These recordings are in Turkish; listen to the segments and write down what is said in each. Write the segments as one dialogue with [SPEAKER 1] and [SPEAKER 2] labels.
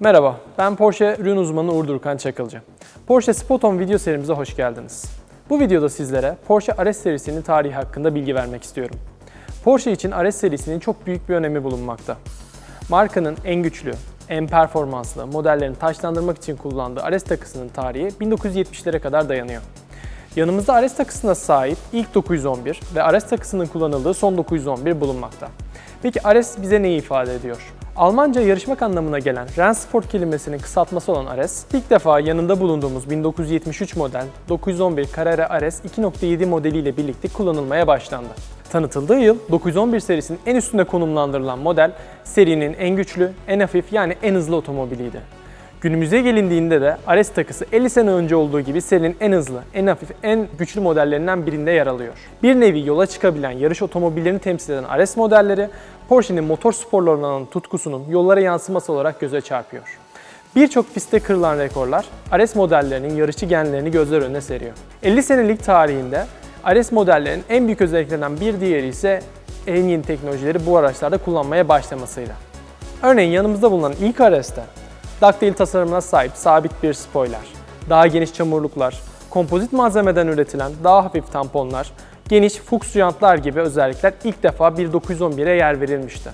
[SPEAKER 1] Merhaba, ben Porsche ürün uzmanı Uğur Durkan Çakılcı. Porsche Spot-on video serimize hoş geldiniz. Bu videoda sizlere Porsche RS serisinin tarihi hakkında bilgi vermek istiyorum. Porsche için RS serisinin çok büyük bir önemi bulunmakta. Markanın en güçlü, en performanslı modellerini taşlandırmak için kullandığı RS takısının tarihi 1970'lere kadar dayanıyor. Yanımızda RS takısına sahip ilk 911 ve RS takısının kullanıldığı son 911 bulunmakta. Peki RS bize neyi ifade ediyor? Almanca yarışmak anlamına gelen Rennsport kelimesinin kısaltması olan RS, ilk defa yanında bulunduğumuz 1973 model 911 Carrera RS 2.7 modeliyle birlikte kullanılmaya başlandı. Tanıtıldığı yıl 911 serisinin en üstünde konumlandırılan model, serinin en güçlü, en hafif yani en hızlı otomobiliydi. Günümüze gelindiğinde de RS takısı 50 sene önce olduğu gibi serinin en hızlı, en hafif, en güçlü modellerinden birinde yer alıyor. Bir nevi yola çıkabilen yarış otomobillerini temsil eden RS modelleri, Porsche'nin motor sporlarına olan tutkusunun yollara yansıması olarak göze çarpıyor. Birçok pistte kırılan rekorlar RS modellerinin yarışçı genlerini gözler önüne seriyor. 50 senelik tarihinde RS modellerinin en büyük özelliklerinden bir diğeri ise en yeni teknolojileri bu araçlarda kullanmaya başlamasıydı. Örneğin yanımızda bulunan ilk RS'te Ducktail tasarımına sahip sabit bir spoiler, daha geniş çamurluklar, kompozit malzemeden üretilen daha hafif tamponlar, geniş Fuchs jantlar gibi özellikler ilk defa 1911'e yer verilmişti.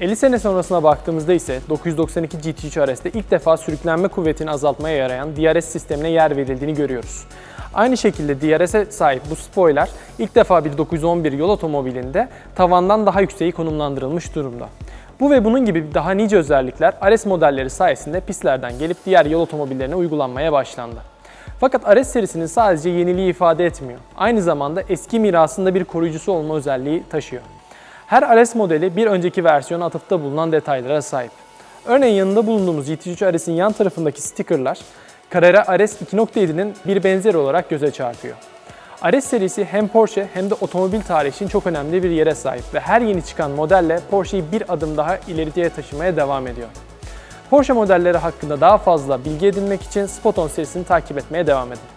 [SPEAKER 1] 50 sene sonrasına baktığımızda ise 992 GT3 RS'te ilk defa sürüklenme kuvvetini azaltmaya yarayan DRS sistemine yer verildiğini görüyoruz. Aynı şekilde DRS'e sahip bu spoiler ilk defa bir 911 yol otomobilinde tavandan daha yükseği konumlandırılmış durumda. Bu ve bunun gibi daha nice özellikler RS modelleri sayesinde pistlerden gelip diğer yol otomobillerine uygulanmaya başlandı. Fakat RS serisinin sadece yeniliği ifade etmiyor. Aynı zamanda eski mirasında bir koruyucusu olma özelliği taşıyor. Her RS modeli bir önceki versiyona atıfta bulunan detaylara sahip. Örneğin yanında bulunduğumuz GT3 RS'in yan tarafındaki stickerlar Carrera RS 2.7'nin bir benzeri olarak göze çarpıyor. RS serisi hem Porsche hem de otomobil tarihi için çok önemli bir yere sahip ve her yeni çıkan modelle Porsche'yi bir adım daha ileriye taşımaya devam ediyor. Porsche modelleri hakkında daha fazla bilgi edinmek için Spot-on serisini takip etmeye devam edin.